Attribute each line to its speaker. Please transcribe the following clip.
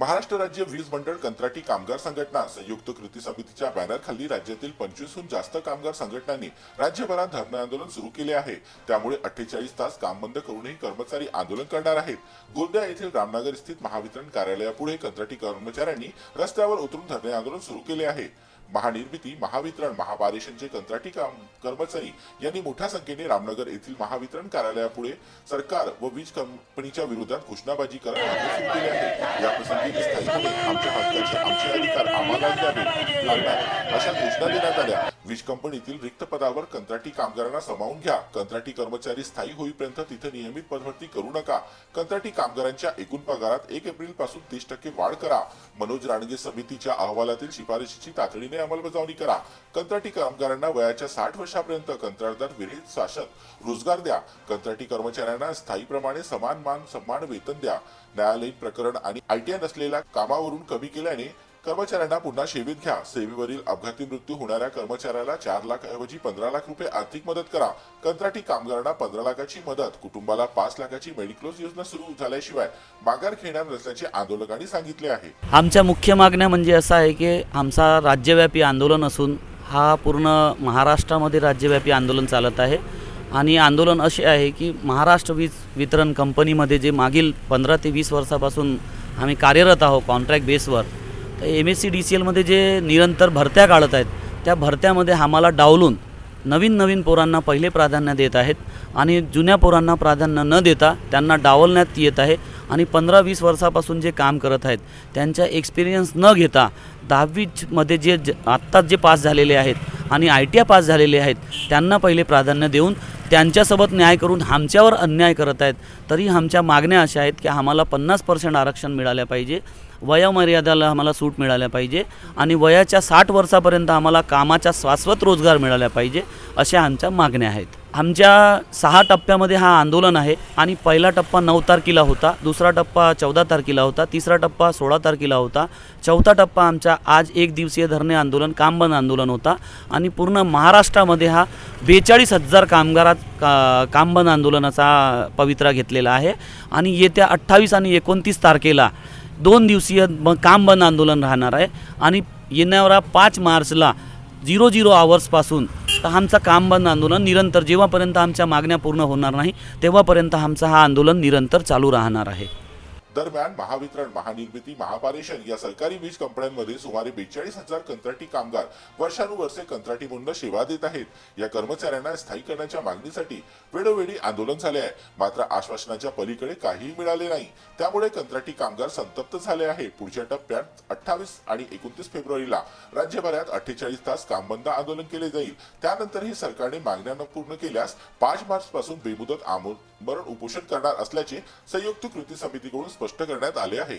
Speaker 1: महाराष्ट्र राज्य वीज मंडळ कंत्राटी कामगार संघटना संयुक्त कृती समितीच्या बॅनरखाली राज्यातील पंचवीसहून जास्त कामगार संघटनांनी राज्यभरात धरणे आंदोलन सुरू केले आहे. त्यामुळे अठ्ठेचाळीस तास काम बंद करूनही कर्मचारी आंदोलन करणार आहेत. गोंदिया येथील रामनगर स्थित महावितरण कार्यालयापुढे कंत्राटी कर्मचाऱ्यांनी रस्त्यावर उतरून धरणे आंदोलन सुरू केले आहे. महानिर्मिती महावितरण महापारेषणचे कंत्राटी काम कर्मचारी यांनी मोठ्या संख्येने रामनगर येथील महावितरण कार्यालयापुढे सरकार व वीज कंपनीच्या विरोधात घोषणाबाजी करत आंदोलन सुरू केले आहे. याप्रसंगी पाकिस्तान आमच्या हक्काचे आमचे अधिकार आम्हालाच द्यावे लागणार. अशा घोषणा देण्यात आल्या. वीज कंपनीतील रिक्त पदावर कंत्राटी कामगारांना समावून घ्या. कंत्राटी कर्मचारी स्थायी होईपर्यंत तिथे नियमित पदभरती करू नका. कंत्राटी कामगारांच्या एकूण पगारात एक एप्रिलपासून तीस टक्के वाढ करा. मनोज राणगे समितीच्या अहवालातील शिफारशीची तातडीने अंमलबजावणी करा. कंत्राटी कामगारांना वयाच्या साठ वर्षापर्यंत कंत्राटदार विरहित शासन रोजगार द्या. कंत्राटी कर्मचाऱ्यांना स्थायीप्रमाणे समान मान सन्मान वेतन द्या. न्यायालयीन प्रकरण आणि आयटीआय नसलेल्या कामावरून कमी केल्याने कर्मचाऱ्यांना पुन्हा सेवेत घ्या. सेवेवरील अपघाती मृत्यू होणाऱ्या कर्मचाऱ्याला चार लाख ऐवजी पंधरा लाख रुपये आर्थिक मदत करा. कंत्राटी कामगारांना पंधरा लाखाची मदत. कुटुंबाला पाच लाखाची मेडिक्लोज योजना सुरू झाल्याशिवाय माघार घेणार नसल्याचे आंदोलकांनी सांगितले आहे.
Speaker 2: आमच्या मुख्य मागण्या म्हणजे असं आहे की आमचा राज्यव्यापी आंदोलन असून हा पूर्ण महाराष्ट्रामध्ये राज्यव्यापी आंदोलन चालत आहे. आणि आंदोलन असे आहे की महाराष्ट्र वीज वितरण कंपनीमध्ये जे मागील पंधरा ते वीस वर्षापासून आम्ही कार्यरत आहोत कॉन्ट्रॅक्ट बेसवर M S C D C एलमध्ये जे निरंतर भरत्या काढत आहेत त्या भरत्यामध्ये आम्हाला डावलून नवीन नवीन पोरांना पहिले प्राधान्य देत आहेत आणि जुन्या पोरांना प्राधान्य न देता त्यांना डावलण्यात येत आहे आणि पंधरा वीस वर्षापासून जे काम करत आहेत त्यांचा एक्सपिरियन्स न घेता दहावीमध्ये जे ज आत्ताच जे पास झालेले आहेत आणि आय टी आय पास झालेले आहेत त्यांना पहिले प्राधान्य देऊन त्यांच्यासोबत न्याय करून आमच्यावर अन्याय करत आहेत तरी आमच्या मागण्या अशा आहेत की आम्हाला पन्नास पर्सेंट आरक्षण मिळाल्या पाहिजे वयोमर्यादाला आम्हाला सूट मिळाल्या पाहिजे आणि वयाच्या साठ वर्षापर्यंत आम्हाला कामाचा शाश्वत रोजगार मिळाला पाहिजे अशा आमच्या मागण्या आहेत. आमच्या सहा टप्प्यामध्ये हा आंदोलन आहे आणि पहिला टप्पा नऊ तारखेला होता दुसरा टप्पा चौदा तारखेला होता तिसरा टप्पा सोळा तारखेला होता चौथा टप्पा आमचा आज एक दिवसीय धरणे आंदोलन कामबंद आंदोलन होता आणि पूर्ण महाराष्ट्रामध्ये हा बेचाळीस हजार कामगारात का कामबंद आंदोलनाचा पवित्रा घेतलेला आहे आणि येत्या अठ्ठावीस आणि एकोणतीस तारखेला दोन दिवसीय ब काम आंदोलन राहणार आहे आणि येणाऱ्या पाच मार्चला झिरो झिरो आवर्सपासून तर आमचं काम बंद आंदोलन निरंतर जेव्हापर्यंत आमच्या मागण्या पूर्ण होणार नाही तेव्हापर्यंत आमचं हा आंदोलन निरंतर चालू राहणार आहे.
Speaker 1: दरम्यान महावितरण महानिर्मिती महापारेषण या सरकारी वीज कंपन्यांमध्ये सुमारे बेचाळीस हजार कंत्राटी कामगार वर्षानुवर्षे कंत्राटी म्हणून सेवा देत आहेत. या कर्मचाऱ्यांना स्थायी करण्याच्या मागणीसाठी वेळोवेळी आंदोलन झाले आहे. मात्र आश्वासनाच्या पलीकडे काहीही मिळाले नाही. त्यामुळे कंत्राटी कामगार संतप्त झाले आहे. पुढच्या टप्प्यात अठ्ठावीस आणि एकोणतीस फेब्रुवारीला राज्यभरात अठ्ठेचाळीस तास कामबंद आंदोलन केले जाईल. त्यानंतरही सरकारने मागण्या न पूर्ण केल्यास पाच मार्च पासून बेमुदत आमरण उपोषण करणार असल्याचे संयुक्त कृती समितीकडून स्पष्ट करण्यात आले आहे.